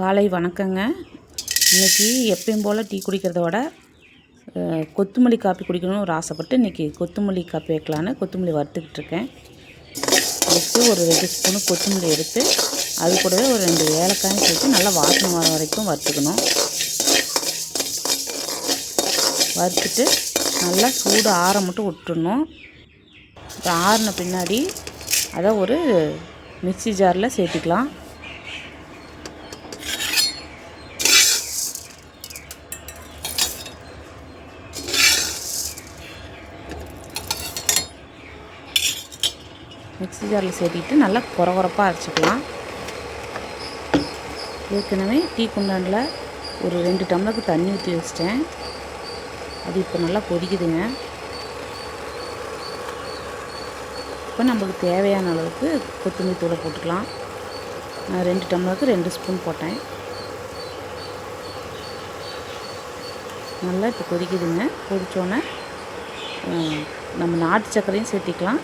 காலை வணக்கங்க. இன்றைக்கி எப்பயும் போல் டீ குடிக்கிறத விட கொத்தமல்லி காப்பி குடிக்கணும்னு ஒரு ஆசைப்பட்டு இன்றைக்கி கொத்தமல்லி காப்பி வைக்கலான்னு கொத்தமல்லி வறுத்துக்கிட்டு இருக்கேன். எடுத்து ஒரு ரெண்டு ஸ்பூனு கொத்தமல்லி எடுத்து அது கூடவே ஒரு ரெண்டு ஏலக்காயும் சேர்த்து நல்லா வாசனை வர வரைக்கும் வறுத்துக்கணும். வறுத்துட்டு நல்லா சூடு ஆற மட்டும் விட்டுறணும். இப்போ ஆறின பின்னாடி அதை ஒரு மிக்சி ஜாரில் சேர்த்துக்கலாம். மிக்ஸி ஜாரில் சேர்த்திட்டு நல்லா குறகுறப்பாக அரைச்சிக்கலாம். ஏற்கனவே டீ குண்டானில் ஒரு ரெண்டு டம்ளருக்கு தண்ணி ஊற்றி வச்சிட்டேன். அது இப்போ நல்லா கொதிக்குதுங்க. இப்போ நம்மளுக்கு தேவையான அளவுக்கு கொத்தமல்லி தூளை போட்டுக்கலாம். நான் ரெண்டு டம்ளருக்கு ரெண்டு ஸ்பூன் போட்டேன். நல்லா இப்போ கொதிக்குதுங்க. பொதிச்சோன்னே நம்ம நாட்டு சர்க்கரையும் சேர்த்திக்கலாம்.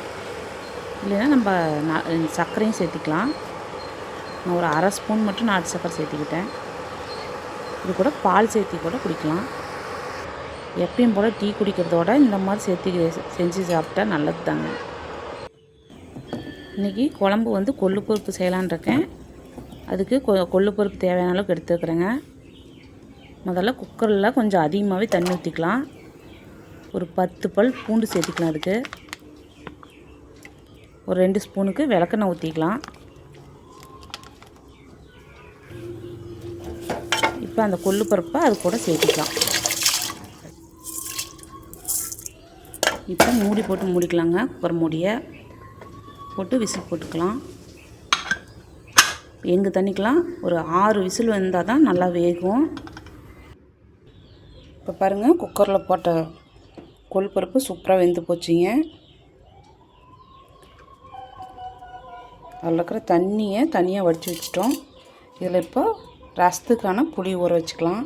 இல்லைன்னா நம்ம நா- சர்க்கரையும் சேர்த்திக்கலாம். நான் ஒரு அரை ஸ்பூன் மட்டும் நாட்டு சர்க்கரை சேர்த்திக்கிட்டேன். இது கூட பால் சேர்த்தி கூட குடிக்கலாம். எப்பயும் போல் டீ குடிக்கிறதோட இந்த மாதிரி சேர்த்து செஞ்சு சாப்பிட்டா நல்லது தாங்க இன்றைக்கி குழம்பு வந்து கொள்ளு பருப்பு செய்யலான்னு இருக்கேன். அதுக்கு கொ கொள்ளு பருப்பு தேவையான அளவுக்கு எடுத்துக்கிறேங்க. முதல்ல குக்கரில் கொஞ்சம் அதிகமாகவே தண்ணி ஊற்றிக்கலாம் ஒரு பத்து பல் பூண்டு சேர்த்திக்கலாம் அதுக்கு. ஒரு ரெண்டு ஸ்பூனுக்கு விளக்கெண்ணெய் ஊற்றிக்கலாம் இப்போ அந்த கொள்ளு பருப்பை அது கூட சேர்த்திக்கலாம். இப்போ மூடி போட்டு மூடிக்கலாங்க குக்கர் மூடியை. போட்டு விசில் போட்டுக்கலாம். எங்கள் தண்ணிக்கெலாம் ஒரு ஆறு விசில் வந்தால் தான் நல்லா வேகும். இப்போ பாருங்கள் குக்கரில் போட்ட கொள்ளு பருப்பு சூப்பராக வெந்து போச்சுங்க. அதில் இருக்கிற தண்ணியை தனியாக வடித்து வச்சுட்டோம். இதில் இப்போ ரசத்துக்கான புளி ஊற வச்சுக்கலாம்.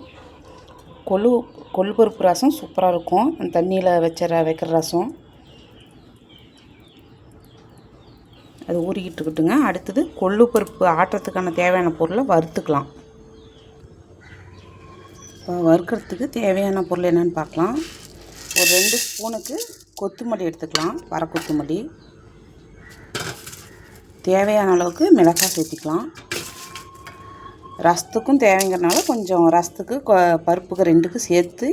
கொள்ளு கொள்ளு பருப்பு ரசம் சூப்பராக இருக்கும். அந்த தண்ணியில் வச்ச வைக்கிற ரசம். அது ஊறிக்கிட்டு இருக்கட்டுங்க. அடுத்தது கொள்ளு பருப்பு ஆட்டுறதுக்கான தேவையான பொருளை வறுத்துக்கலாம். இப்போ வறுக்கிறதுக்கு தேவையான பொருள் என்னென்னு பார்க்கலாம். ஒரு ரெண்டு ஸ்பூனுக்கு கொத்தமல்லி எடுத்துக்கலாம். வர கொத்தமல்லி. தேவையான அளவுக்கு மிளகாய் சேர்த்திக்கலாம். ரசத்துக்கும் தேவைங்கிறனால கொஞ்சம் ரசத்துக்கு பருப்புக்கு ரெண்டுக்கு சேர்த்து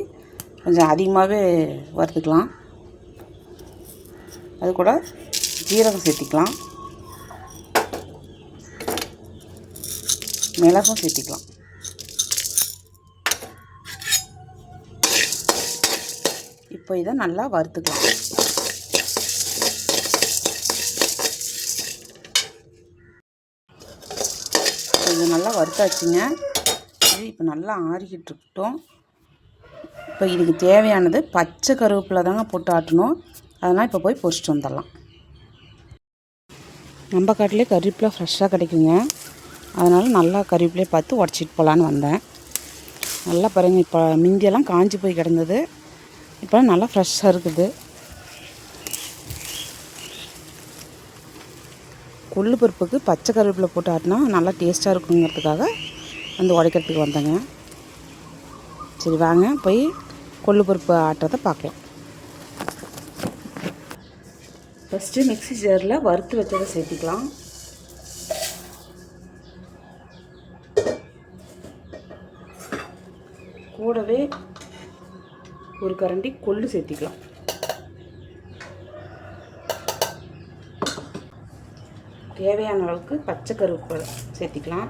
கொஞ்சம் அதிகமாகவே வறுத்துக்கலாம். அது கூட ஜீரகம் சேர்த்திக்கலாம். மிளகும் சேர்த்திக்கலாம். இப்போ இதை நல்லா வறுத்துக்கலாம். இது நல்லா வறுத்தாச்சுங்க. இது இப்போ நல்லா ஆறிக்கிட்டு இருக்கட்டும் இப்போ இதுக்கு தேவையானது பச்சை கருவேப்பிலை தாங்க போட்டு ஆட்டணும். அதனால் இப்போ போய் பொரிச்சிட்டு வந்துடலாம். நம்ம காட்டிலே கருவேப்பிலை ஃப்ரெஷ்ஷாக கிடைக்குங்க. அதனால் நல்லா கருவேப்பிலையை பார்த்து உடச்சிட்டு போகலான்னு வந்தேன். நல்லா பாருங்கள் இப்போ மிந்தியெல்லாம் காஞ்சி போய் கிடந்தது. இப்போ நல்லா ஃப்ரெஷ்ஷாக இருக்குது. கொள்ளு பருப்புக்கு பச்சை கருவேப்பிலை போட்டு ஆட்டினா நல்லா டேஸ்ட்டாக இருக்குங்கிறதுக்காக வந்து உடைக்கிறதுக்கு வந்தேங்க. சரி வாங்க போய் கொள்ளு பருப்பு ஆட்டுறதை பார்க்கலாம். ஃபஸ்ட்டு மிக்ஸி ஜாரில் வறுத்து வச்சதை சேர்த்திக்கலாம். கூடவே ஒரு கரண்டி கொள்ளு சேர்த்திக்கலாம். தேவையான அளவுக்கு பச்சை கருவேப்பிலை சேர்த்திக்கலாம்.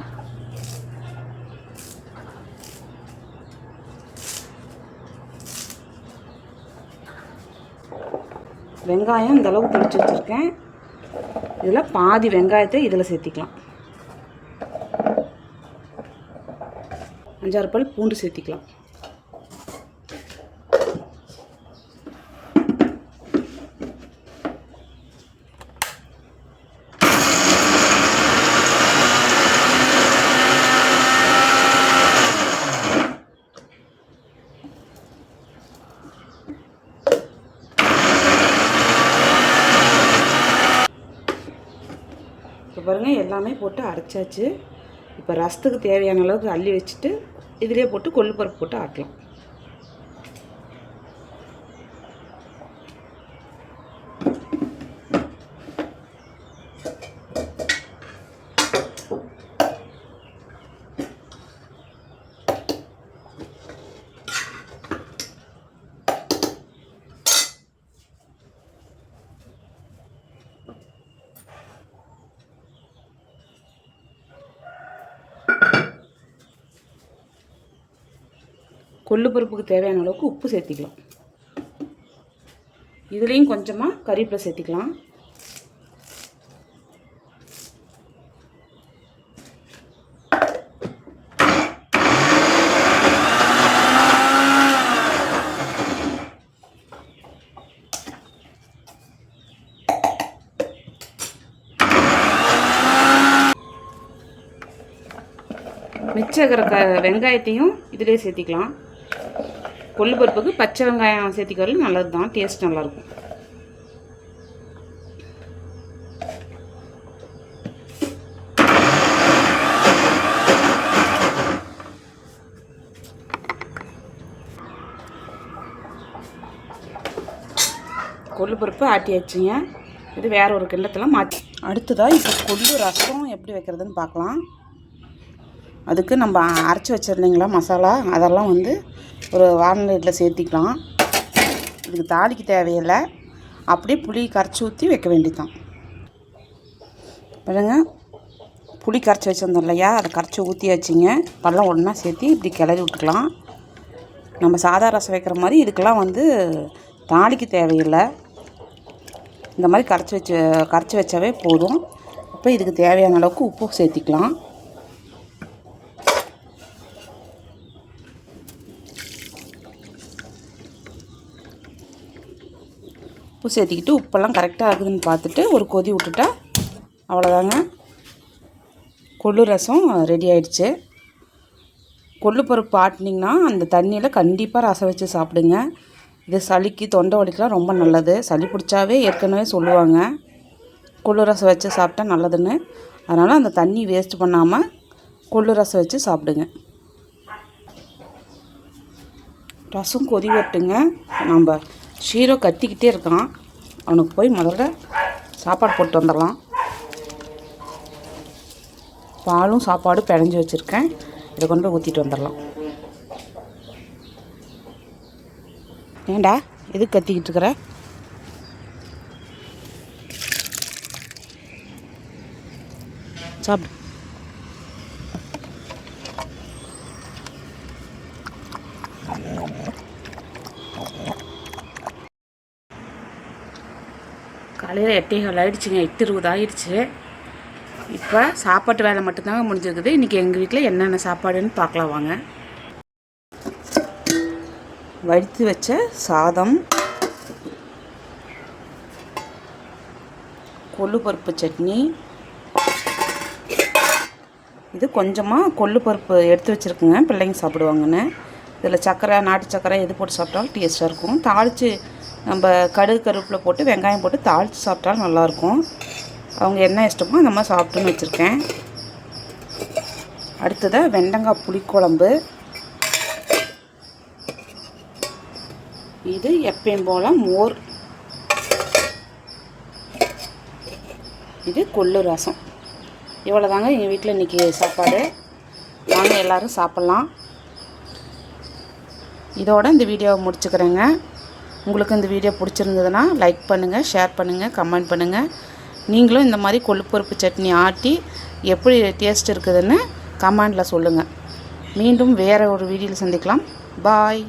வெங்காயம் இந்த அளவுக்கு பிடிச்சி வச்சுருக்கேன். இதில் பாதி வெங்காயத்தை இதில் சேர்த்திக்கலாம். அஞ்சாறு பல் பூண்டு சேர்த்திக்கலாம் இப்போ பாருங்கள் எல்லாமே போட்டு அரைச்சாச்சு. இப்போ ரசத்துக்கு தேவையான அளவுக்கு அள்ளி வச்சுட்டு இதிலே போட்டு கொள்ளு பருப்பு போட்டு ஆட்டலாம். கொள்ளு பருப்புக்கு தேவையான அளவுக்கு உப்பு சேர்த்திக்கலாம். இதுலேயும் கொஞ்சமாக கறிவேப்பிலை சேர்த்திக்கலாம். மிச்சம் இருக்கிற க வெங்காயத்தையும் இதிலே சேர்த்திக்கலாம். கொள்ளு பருப்புக்கு பச்சை வெங்காயம் சேர்த்திக்கிறது நல்லது தான் டேஸ்ட் நல்லாயிருக்கும் கொள்ளு பருப்பு ஆட்டியாச்சுங்க. இது வேற ஒரு கிண்ணத்தில் மாற்றி அடுத்ததாக இப்போ கொள்ளு ரசம் எப்படி வைக்கிறதுன்னு பார்க்கலாம். அதுக்கு நம்ம அரைச்சி வச்சிருந்தீங்களா மசாலா? அதெல்லாம் வந்து ஒரு வானலியில் சேர்த்திக்கலாம். இதுக்கு தாளிக்கு தேவையில்லை. அப்படியே புளி கரைச்சி ஊற்றி வைக்க வேண்டியதான் பாருங்க. புளி கரைச்சி வச்சுருந்தோம் இல்லையா? அதை கரைச்சி ஊற்றியாச்சிங்க பழம் ஒன்றா சேர்த்து இப்படி கிளறி விட்டுக்கலாம். நம்ம சாதா ரசம் வைக்கிற மாதிரி இதுக்கெல்லாம் வந்து தாளிக்கு தேவையில்லை. இந்த மாதிரி கரைச்சி வச்சு கரைச்சி வச்சாவே போதும். இப்போ இதுக்கு தேவையான அளவுக்கு உப்பு சேர்த்திக்கலாம். உப்பு சேர்த்திக்கிட்டு உப்பெல்லாம் கரெக்டாக இருக்குதுன்னு பார்த்துட்டு ஒரு கொதி விட்டுட்டா அவ்வளோதாங்க. கொள்ளு ரசம் ரெடி ஆயிடுச்சு. கொள்ளு பருப்பு ஆட்டினீங்கன்னா அந்த தண்ணியில் கண்டிப்பாக ரசம் வச்சு சாப்பிடுங்க. இது சளிக்கு தொண்டை வலிக்கெலாம் ரொம்ப நல்லது. சளி பிடிச்சாவே ஏற்கனவே சொல்லுவாங்க. கொள்ளு ரசம் வச்சு சாப்பிட்டா நல்லதுன்னு. அதனால் அந்த தண்ணி வேஸ்ட் பண்ணாமல் கொள்ளு ரசம் வச்சு சாப்பிடுங்க. ரசம் கொதி வரட்டுங்க. நம்ம ஷீரோ கத்திக்கிட்டே இருக்கான். அவனுக்கு போய் முதல்ல சாப்பாடு போட்டு வந்துடலாம். பாலும் சாப்பாடு பிணைஞ்சு வச்சுருக்கேன். இதை கொண்டு போய் ஊற்றிட்டு வந்துடலாம். ஏண்டா எதுக்கு கத்திக்கிட்டு இருக்கிற? சாப்பிடு. காலையில் எட்டே கால் ஆயிடுச்சுங்க எட்டு இருபது ஆயிடுச்சு. இப்போ சாப்பாட்டு வேலை மட்டும்தாங்க முடிஞ்சிருக்குது. இன்றைக்கி எங்கள் வீட்டில் என்னென்ன சாப்பாடுன்னு பார்க்கலாம் வாங்க. வடித்து வச்ச சாதம் கொள்ளு பருப்பு சட்னி. இது கொஞ்சமாக கொள்ளு பருப்பு எடுத்து வச்சுருக்குங்க பிள்ளைங்க சாப்பிடுவாங்கன்னு. இதில் சர்க்கரை நாட்டு சர்க்கரை எது போட்டு சாப்பிட்டாலும் டேஸ்ட்டாக இருக்கும். தாளித்து நம்ம கடுகு கருவேப்பில் போட்டு வெங்காயம் போட்டு தாளித்து சாப்பிட்டாலும் நல்லாயிருக்கும். அவங்க என்ன இஷ்டமோ அந்த மாதிரி சாப்பிட்டுன்னு வச்சுருக்கேன். அடுத்ததாக வெண்டங்காய் புளிக்குழம்பு. இது எப்பயும் போல் மோர். இது கொள்ளு ரசம். இவ்வளோ தாங்க எங்கள் வீட்டில் இன்றைக்கி சாப்பாடு. வாங்க எல்லோரும் சாப்பிட்லாம். இதோட இந்த வீடியோவை முடிச்சுக்கிறேங்க. உங்களுக்கு இந்த வீடியோ பிடிச்சிருந்ததுன்னா லைக் பண்ணுங்கள் ஷேர் பண்ணுங்கள் கமெண்ட் பண்ணுங்கள் நீங்களும் இந்த மாதிரி கொழுப்பருப்பு சட்னி ஆட்டி எப்படி டேஸ்ட் இருக்குதுன்னு கமெண்டில் சொல்லுங்கள் மீண்டும் வேறு ஒரு வீடியோவில் சந்திக்கலாம். பாய்